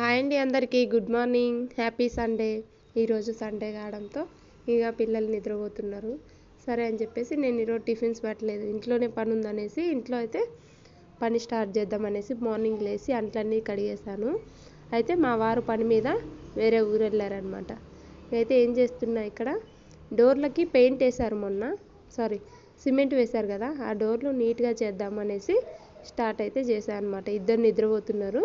Hi అండి అందరికీ. Good morning. Happy Sunday. ఈరోజు సండే కావడంతో ఇక పిల్లలు నిద్రపోతున్నారు. సరే అని చెప్పేసి నేను ఈరోజు టిఫిన్స్ పెట్టలేదు. ఇంట్లోనే పని ఉందనేసి ఇంట్లో అయితే పని స్టార్ట్ చేద్దామనేసి మార్నింగ్ లేచి అంట్లన్నీ కడిగేశాను. అయితే మా వారు పని మీద వేరే ఊరు వెళ్ళారనమాట అయితే ఏం చేస్తున్నా ఇక్కడ? డోర్లకి పెయింట్ వేశారు మొన్న. సారీ సిమెంట్ వేశారు కదా. ఆ డోర్లు నీట్గా చేద్దామనేసి స్టార్ట్ అయితే చేశాను అనమాట ఇద్దరు నిద్రపోతున్నారు.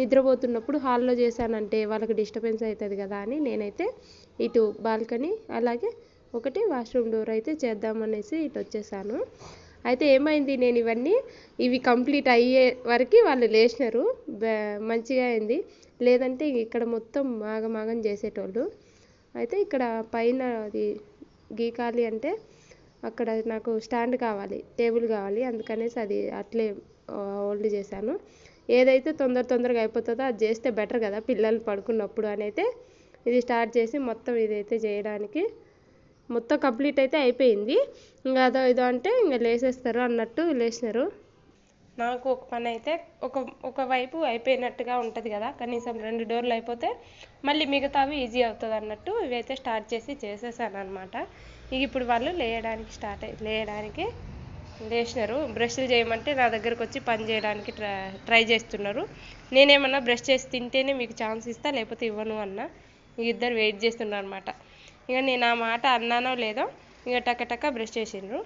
నిద్రపోతున్నప్పుడు హాల్లో చేశానంటే వాళ్ళకి డిస్టర్బెన్స్ అవుతుంది కదా అని నేనైతే ఇటు బాల్కనీ అలాగే ఒకటి వాష్రూమ్ డోర్ అయితే చేద్దామనేసి ఇటు వచ్చేసాను. అయితే ఏమైంది? నేను ఇవన్నీ ఇవి కంప్లీట్ అయ్యే వరకు వాళ్ళు లేచినారు. మంచిగా అయింది. లేదంటే ఇక్కడ మొత్తం మాగమాగం చేసేటోళ్ళు. అయితే ఇక్కడ పైన అది గీకాలి అంటే అక్కడ నాకు స్టాండ్ కావాలి టేబుల్ కావాలి. అందుకనేసి అది అట్లే హోల్డ్ చేశాను. ఏదైతే తొందర తొందరగా అయిపోతుందో అది చేస్తే బెటర్ కదా పిల్లలు పడుకున్నప్పుడు అని అయితే ఇది స్టార్ట్ చేసి మొత్తం ఇదైతే చేయడానికి మొత్తం కంప్లీట్ అయితే అయిపోయింది. ఇంకా అదో ఇదో అంటే ఇంకా లేసేస్తారు అన్నట్టు లేచినారు నాకు ఒక పని అయితే ఒక ఒక వైపు అయిపోయినట్టుగా ఉంటుంది కదా కనీసం రెండు డోర్లు అయిపోతే మళ్ళీ మిగతావి ఈజీ అవుతుంది అన్నట్టు ఇవైతే స్టార్ట్ చేసి చేసేసాను అనమాట ఇక ఇప్పుడు వాళ్ళు లేయడానికి స్టార్ట్ లేయడానికి లేచినారు బ్రష్లు చేయమంటే నా దగ్గరకు వచ్చి పని చేయడానికి ట్రై ట్రై చేస్తున్నారు. నేనేమన్నా బ్రష్ చేసి తింటేనే మీకు ఛాన్స్ ఇస్తా లేకపోతే ఇవ్వను అన్న. ఇద్దరు వెయిట్ చేస్తున్నారు అనమాట ఇక నేను ఆ మాట అన్నానో లేదో ఇక టక టక బ్రష్ చేసిండ్రు.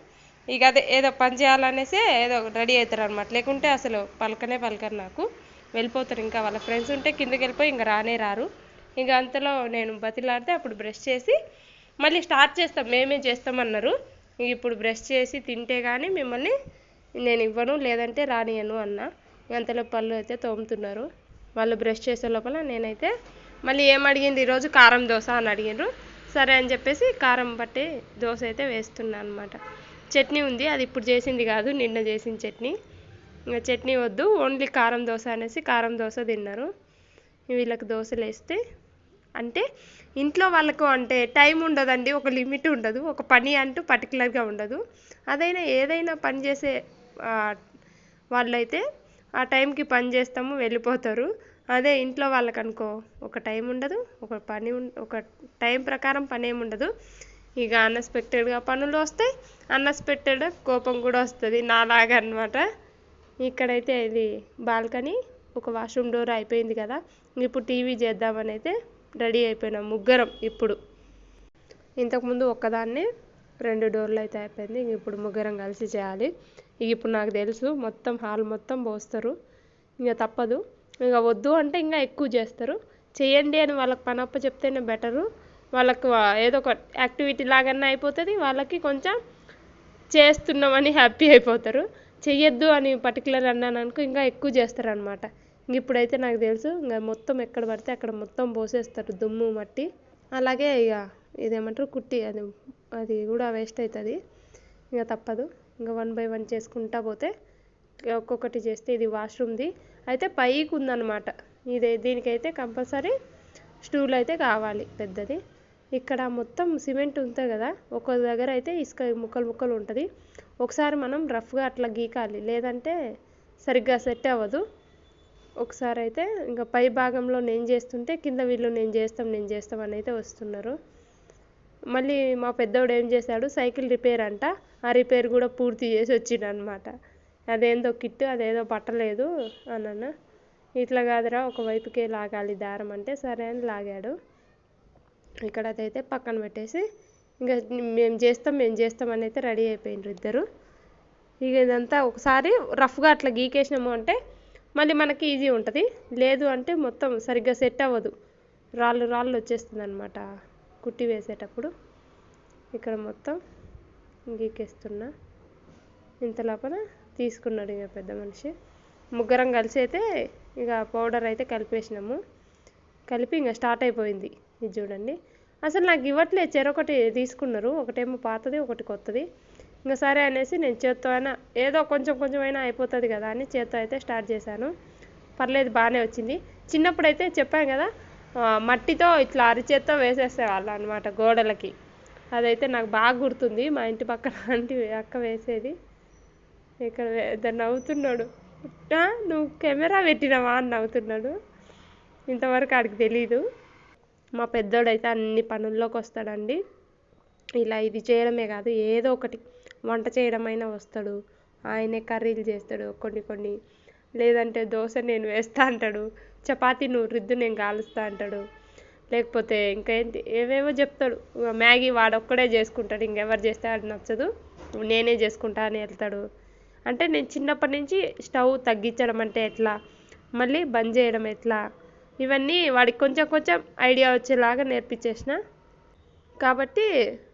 ఇక అదే ఏదో పని చేయాలనేసి ఏదో రెడీ అవుతారు అనమాట లేకుంటే అసలు పలకనే పలకరు నాకు. వెళ్ళిపోతారు ఇంకా వాళ్ళ ఫ్రెండ్స్ ఉంటే కిందకి వెళ్ళిపోయి ఇంకా రానే రారు. ఇక అంతలో నేను బతిలాడితే అప్పుడు బ్రష్ చేసి మళ్ళీ స్టార్ట్ చేస్తాం. మేమే చేస్తామన్నారు ఇప్పుడు బ్రష్ చేసి తింటే కానీ మిమ్మల్ని నేను ఇవ్వను లేదంటే రానియను అన్న. అంతలో పళ్ళు అయితే తోముతున్నారు. వాళ్ళు బ్రష్ చేసే లోపల నేనైతే మళ్ళీ ఏం అడిగింది? ఈరోజు కారం దోశ అని అడిగిండ్రు. సరే అని చెప్పేసి కారం పట్టి దోశ అయితే వేస్తున్నా అనమాట చట్నీ ఉంది అది ఇప్పుడు చేసింది కాదు నిన్న చేసిన చట్నీ. ఇంకా చట్నీ వద్దు ఓన్లీ కారం దోశ అనేసి కారం దోశ తిన్నారు. వీళ్ళకి దోశలు వేస్తే అంటే ఇంట్లో వాళ్ళకు అంటే టైం ఉండదండి ఒక లిమిట్ ఉండదు ఒక పని అంటూ పర్టికులర్గా ఉండదు. అదైనా ఏదైనా పని చేసే వాళ్ళైతే ఆ టైంకి పని చేస్తాము వెళ్ళిపోతారు. అదే ఇంట్లో వాళ్ళకి అనుకో ఒక టైం ఉండదు ఒక పని ఉం- ఒక టైం ప్రకారం పని ఏమి ఉండదు. ఇక అన్ఎక్స్పెక్టెడ్గా పనులు వస్తాయి అన్ఎక్స్పెక్టెడ్ కోపం కూడా వస్తుంది నాలాగా అనమాట ఇక్కడైతే ఇది బాల్కనీ ఒక వాష్రూమ్ డోర్ అయిపోయింది కదా ఇప్పుడు టీవీ చేద్దామని అయితే రెడీ అయిపోయినాం ముగ్గురం ఇప్పుడు. ఇంతకుముందు ఒక్కదాన్నే రెండు డోర్లు అయితే అయిపోయింది. ఇప్పుడు ముగ్గురం కలిసి చేయాలి. ఇక ఇప్పుడు నాకు తెలుసు మొత్తం హాల్ మొత్తం పోస్తారు. ఇంకా తప్పదు. ఇంకా వద్దు అంటే ఇంకా ఎక్కువ చేస్తారు. చేయండి అని వాళ్ళకి పనప్ప చెప్తేనే బెటరు. వాళ్ళకు ఏదో ఒక యాక్టివిటీ లాగన్నా అయిపోతుంది. వాళ్ళకి కొంచెం చేస్తున్నామని హ్యాపీ అయిపోతారు. చెయ్యొద్దు అని పర్టికులర్ అన్నాను అనుకో ఇంకా ఎక్కువ చేస్తారనమాట ఇప్పుడైతే నాకు తెలుసు ఇంకా మొత్తం ఎక్కడ పడితే అక్కడ మొత్తం పోసేస్తారు దుమ్ము మట్టి. అలాగే ఇక ఇదేమంటారు కుట్టి అది అది కూడా వేస్ట్ అవుతుంది ఇక తప్పదు. ఇంకా వన్ బై వన్ చేసుకుంటా పోతే ఒక్కొక్కటి చేస్తే ఇది వాష్రూమ్ది అయితే పైకి ఉందన్నమాట. ఇది దీనికైతే కంపల్సరీ స్టూల్ అయితే కావాలి పెద్దది. ఇక్కడ మొత్తం సిమెంట్ ఉంటుంది కదా ఒక్కో దగ్గర అయితే ఇసుక ముక్కలు ముక్కలు ఉంటుంది. ఒకసారి మనం రఫ్గా అట్లా గీకాలి. లేదంటే సరిగ్గా సెట్ అవ్వదు. ఒకసారి అయితే ఇంకా పై భాగంలో నేను చేస్తుంటే కింద వీళ్ళు నేను చేస్తాం నేను చేస్తాం అని అయితే వస్తున్నారు. మళ్ళీ మా పెద్దోడు ఏం చేశాడు? సైకిల్ రిపేర్ అంట. ఆ రిపేర్ కూడా పూర్తి చేసి వచ్చిండు అనమాట అదేందో కిట్ అదేదో పట్టలేదు అన్న ఇట్లా కాదురా ఒక వైపుకే లాగాలి దారం అంటే సరే అని లాగాడు. ఇక్కడ అదైతే పక్కన పెట్టేసి ఇంకా మేము చేస్తాం మేము చేస్తాం అని అయితే రెడీ అయిపోయినారు ఇద్దరు. ఇక ఇదంతా ఒకసారి రఫ్గా అట్లా గీకేసినాము అంటే మళ్ళీ మనకి ఈజీ ఉంటుంది. లేదు అంటే మొత్తం సరిగ్గా సెట్ అవ్వదు. రాళ్ళు రాళ్ళు వచ్చేస్తుంది అనమాట కుట్టి వేసేటప్పుడు ఇక్కడ మొత్తం గీకేస్తున్నా ఇంత లోపల తీసుకున్నాడు ఇక పెద్ద మనిషి. ముగ్గురం కలిసి అయితే ఇక పౌడర్ అయితే కలిపేసినాము. కలిపి ఇంకా స్టార్ట్ అయిపోయింది. ఇది చూడండి. అసలు నాకు ఇవ్వట్లేదు. చెరొకటి తీసుకున్నారు. ఒకటేమో పాతది ఒకటి కొత్తది. ఇంకా సరే అనేసి నేను చేత్తో అయినా ఏదో కొంచెం కొంచెం అయినా అయిపోతుంది కదా అని చేత్తో అయితే స్టార్ట్ చేశాను. పర్లేదు బాగానే వచ్చింది. చిన్నప్పుడైతే చెప్పాను కదా మట్టితో ఇట్లా అరిచేత్తో వేసేసేవాళ్ళు అనమాట గోడలకి. అదైతే నాకు బాగా గుర్తుంది మా ఇంటి పక్కన ఆంటీ అక్క వేసేది. ఇక్కడ ఇద్దరు నవ్వుతున్నాడు. నువ్వు కెమెరా పెట్టినావా? అని నవ్వుతున్నాడు. ఇంతవరకు ఆడికి తెలీదు. మా పెద్దోడైతే అన్ని పనుల్లోకి వస్తాడండి ఇలా ఇది చేయడమే కాదు ఏదో ఒకటి వంట చేయడమైనా వస్తాడు. ఆయనే కర్రీలు చేస్తాడు కొన్ని కొన్ని. లేదంటే దోశ నేను వేస్తా అంటాడు చపాతీ నువ్వు రుద్దు నేను కాలుస్తా అంటాడు. లేకపోతే ఇంకా ఏంటి ఏవేవో చెప్తాడు. మ్యాగీ వాడొక్కడే చేసుకుంటాడు ఇంకెవరు చేస్తే అది నచ్చదు. నేనే చేసుకుంటా అని వెళ్తాడు. అంటే నేను చిన్నప్పటి నుంచి స్టవ్ తగ్గించడం అంటే ఎట్లా? మళ్ళీ బంద్ చేయడం ఎట్లా? ఇవన్నీ వాడికి కొంచెం కొంచెం ఐడియా వచ్చేలాగా నేర్పించేసిన. కాబట్టి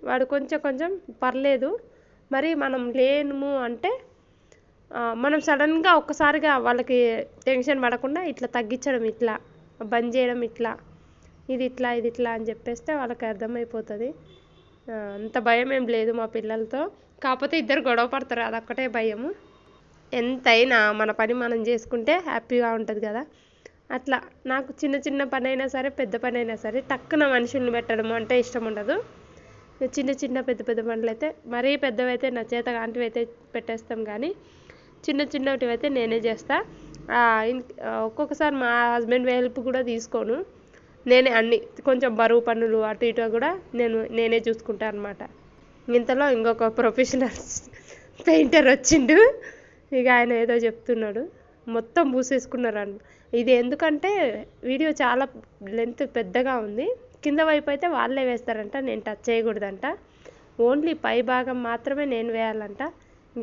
వాడు కొంచెం కొంచెం పర్లేదు. మరి మనం లేము అంటే మనం సడన్గా ఒక్కసారిగా వాళ్ళకి టెన్షన్ పడకుండా ఇట్లా తగ్గించడం ఇట్లా బంద్ చేయడం ఇట్లా ఇది ఇట్లా ఇది ఇట్లా అని చెప్పేస్తే వాళ్ళకి అర్థమైపోతుంది. అంత భయం ఏం లేదు మా పిల్లలతో. కాకపోతే ఇద్దరు గొడవ పడతారు అదొక్కటే భయము. ఎంతైనా మన పని మనం చేసుకుంటే హ్యాపీగా ఉంటుంది కదా. అట్లా నాకు చిన్న చిన్న పని అయినా సరే పెద్ద పని అయినా సరే టక్కున మనుషుల్ని పెట్టడం అంటే ఇష్టం ఉండదు. చిన్న చిన్న పెద్ద పెద్ద బండ్లు అయితే మరీ పెద్దవైతే నా చేత కాంటివి అయితే పెట్టేస్తాం కానీ చిన్న చిన్నవి అయితే నేనే చేస్తా. ఒక్కొక్కసారి మా హస్బెండ్ హెల్ప్ కూడా తీసుకోను. నేనే అన్ని కొంచెం బరువు పనులు అటు ఇటు కూడా నేను నేనే చూసుకుంటా అనమాట ఇంతలో ఇంకొక ప్రొఫెషనల్ పెయింటర్ వచ్చిండు. ఇక ఆయన ఏదో చెప్తున్నాడు. మొత్తం పూసేసుకున్నారు అన్న ఇది ఎందుకంటే వీడియో చాలా లెంత్ పెద్దగా ఉంది. కింద వైపు అయితే వాళ్ళే వేస్తారంట నేను టచ్ చేయకూడదంట. ఓన్లీ పై భాగం మాత్రమే నేను వేయాలంట.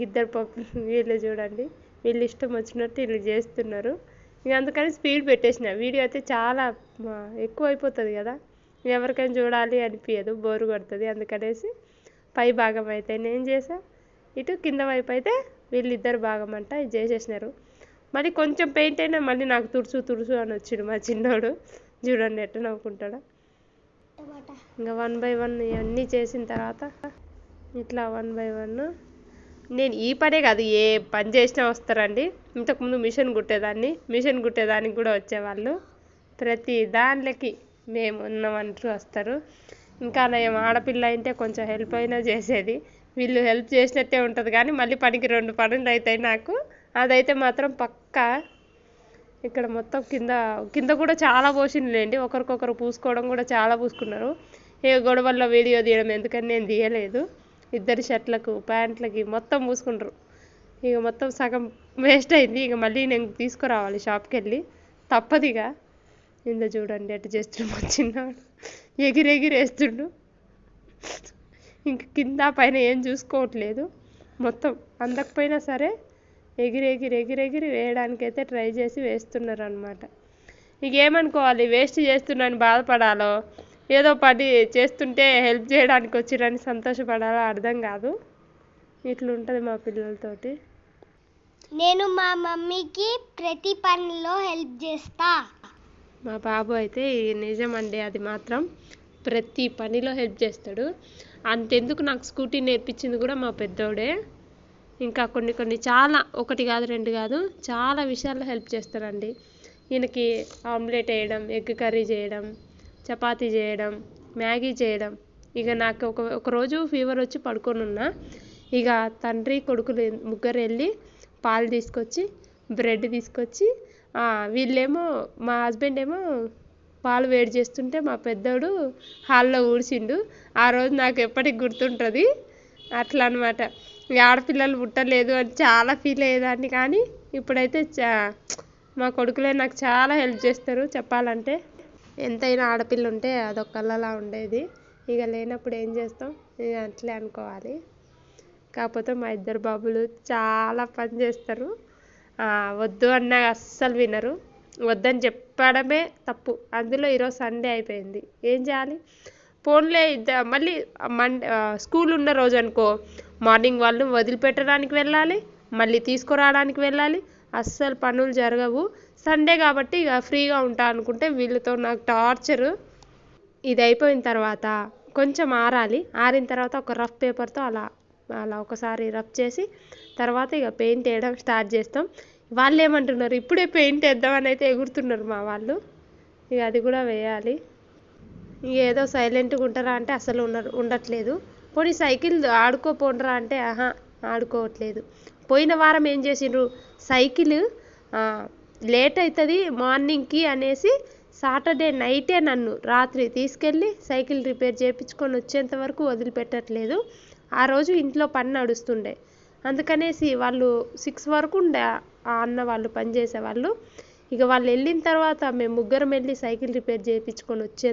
ఇద్దరు పప్పు వీళ్ళు చూడండి వీళ్ళు ఇష్టం వచ్చినట్టు వీళ్ళు చేస్తున్నారు. ఇక అందుకని స్పీడ్ పెట్టేసిన. వీడియో అయితే చాలా ఎక్కువ అయిపోతుంది కదా. ఎవరికైనా చూడాలి అనిపించదు బోరు కొడుతుంది. అందుకనేసి పై భాగం అయితే నేను చేసా ఇటు కింద వైపు అయితే వీళ్ళిద్దరు భాగం అంట ఇది చేసేసినారు. మళ్ళీ కొంచెం పెయింట్ అయినా మళ్ళీ నాకు తుడుచు తుడుసు అని వచ్చిండు మా చిన్నోడు. చూడండి ఎట్ట నవ్వుకుంటాడా. ఇంకా వన్ బై వన్ ఇవన్నీ చేసిన తర్వాత ఇట్లా వన్ బై వన్. నేను ఈ పనే కాదు ఏ పని చేసినా వస్తారండి. ఇంతకుముందు మిషన్ కుట్టేదాన్ని మిషన్ కుట్టేదానికి కూడా వచ్చేవాళ్ళు. ప్రతి దాంట్లోకి మేము ఉన్నామంటూ వస్తారు. ఇంకా నేను ఆడపిల్ల అయితే కొంచెం హెల్ప్ అయినా చేసేది. వీళ్ళు హెల్ప్ చేసినట్టే ఉంటుంది కానీ మళ్ళీ పనికి రెండు పనులు అవుతాయి నాకు. అదైతే మాత్రం పక్కా ఇక్కడ మొత్తం కింద కింద కూడా చాలా పోసిందిలేండి ఒకరికొకరు పూసుకోవడం కూడా చాలా పూసుకున్నారు. ఏ గొడవల్లో వీడియో తీయడం ఎందుకని నేను తీయలేదు. ఇద్దరి షర్ట్లకు ప్యాంట్లకి మొత్తం పూసుకుంటారు ఇక మొత్తం సగం వేస్ట్ అయింది. ఇక మళ్ళీ నేను తీసుకురావాలి షాప్కి వెళ్ళి తప్పదు ఇక. ఇంత చూడండి అటు చేస్తుండు మా చిన్నవాడు ఎగిరెగిరేస్తుండు ఇంక కింద పైన ఏం చూసుకోవట్లేదు. మొత్తం అందకపోయినా సరే ఎగిరి ఎగిరి ఎగిరి ఎగిరి వేయడానికైతే ట్రై చేసి వేస్తున్నారు అనమాట ఇక ఏమనుకోవాలి వేస్ట్ చేస్తున్నాను బాధపడాలో? ఏదో పని చేస్తుంటే హెల్ప్ చేయడానికి వచ్చిరని సంతోషపడాలో? అర్థం కాదు. ఇట్లుంటుంది మా పిల్లలతోటి. నేను మా మమ్మీకి ప్రతి పనిలో హెల్ప్ చేస్తా. మా బాబు అయితే నిజం అండి అది మాత్రం ప్రతి పనిలో హెల్ప్ చేస్తాడు. అంతెందుకు నాకు స్కూటీ నేర్పించింది కూడా మా పెద్దోడే. ఇంకా కొన్ని కొన్ని చాలా ఒకటి కాదు రెండు కాదు చాలా విషయాల్లో హెల్ప్ చేస్తారండి. ఈయనకి ఆమ్లెట్ వేయడం ఎగ్ కర్రీ చేయడం చపాతీ చేయడం మ్యాగీ చేయడం. ఇక నాకు ఒక ఒక రోజు ఫీవర్ వచ్చి పడుకొని ఉన్నా ఇక తండ్రి కొడుకులు ముగ్గురు వెళ్ళి పాలు తీసుకొచ్చి బ్రెడ్ తీసుకొచ్చి వీళ్ళేమో మా హస్బెండ్ ఏమో పాలు వేడి చేస్తుంటే మా పెద్దోడు హాల్లో ఊడ్చిండు. ఆ రోజు నాకు ఎప్పటికి గుర్తుంటుంది. అట్లా అనమాట ఆడపిల్లలు పుట్టలేదు అని చాలా ఫీల్ అయ్యేదాన్ని. కానీ ఇప్పుడైతే చా మా కొడుకులే నాకు చాలా హెల్ప్ చేస్తారు చెప్పాలంటే. ఎంతైనా ఆడపిల్ల ఉంటే అదొక కళ్ళలా ఉండేది. ఇక లేనప్పుడు ఏం చేస్తాం? ఇక అట్లే అనుకోవాలి. కాకపోతే మా ఇద్దరు బాబులు చాలా పని చేస్తారు. వద్దు అన్నా అస్సలు వినరు. వద్దని చెప్పడమే తప్పు. అందులో ఈరోజు సండే అయిపోయింది. ఏం చేయాలి? ఫోన్లే మళ్ళీ మండే స్కూల్ ఉన్న రోజు అనుకో మార్నింగ్ వాళ్ళు వదిలిపెట్టడానికి వెళ్ళాలి మళ్ళీ తీసుకురావడానికి వెళ్ళాలి అస్సలు పనులు జరగవు. సండే కాబట్టి ఇక ఫ్రీగా ఉంటా అనుకుంటే వీళ్ళతో నాకు టార్చరు. ఇది అయిపోయిన తర్వాత కొంచెం ఆరాలి. ఆరిన తర్వాత ఒక రఫ్ పేపర్తో అలా అలా ఒకసారి రఫ్ చేసి తర్వాత ఇక పెయింట్ వేయడం స్టార్ట్ చేస్తాం. వాళ్ళు ఏమంటున్నారు ఇప్పుడే పెయింట్ వేద్దామని అయితే ఎగురుతున్నారు మా వాళ్ళు. ఇక అది కూడా వేయాలి. ఏదో సైలెంట్గా ఉంటారా అంటే అసలు ఉండరు ఉండట్లేదు. పోనీ సైకిల్ ఆడుకోపోండ్రా అంటే ఆహా ఆడుకోవట్లేదు. పోయిన వారం ఏం చేసిండ్రు? సైకిల్ లేట్ అవుతుంది మార్నింగ్కి అనేసి సాటర్డే నైటే నన్ను రాత్రి తీసుకెళ్ళి సైకిల్ రిపేర్ చేయించుకొని వచ్చేంత వరకు వదిలిపెట్టట్లేదు. ఆ రోజు ఇంట్లో పని నడుస్తుండే. అందుకనేసి వాళ్ళు సిక్స్ వరకు ఉండే ఆ అన్న వాళ్ళు పనిచేసేవాళ్ళు ఇక వాళ్ళు వెళ్ళిన తర్వాత మేము ముగ్గురం వెళ్ళి సైకిల్ రిపేర్ చేయించుకొని వచ్చే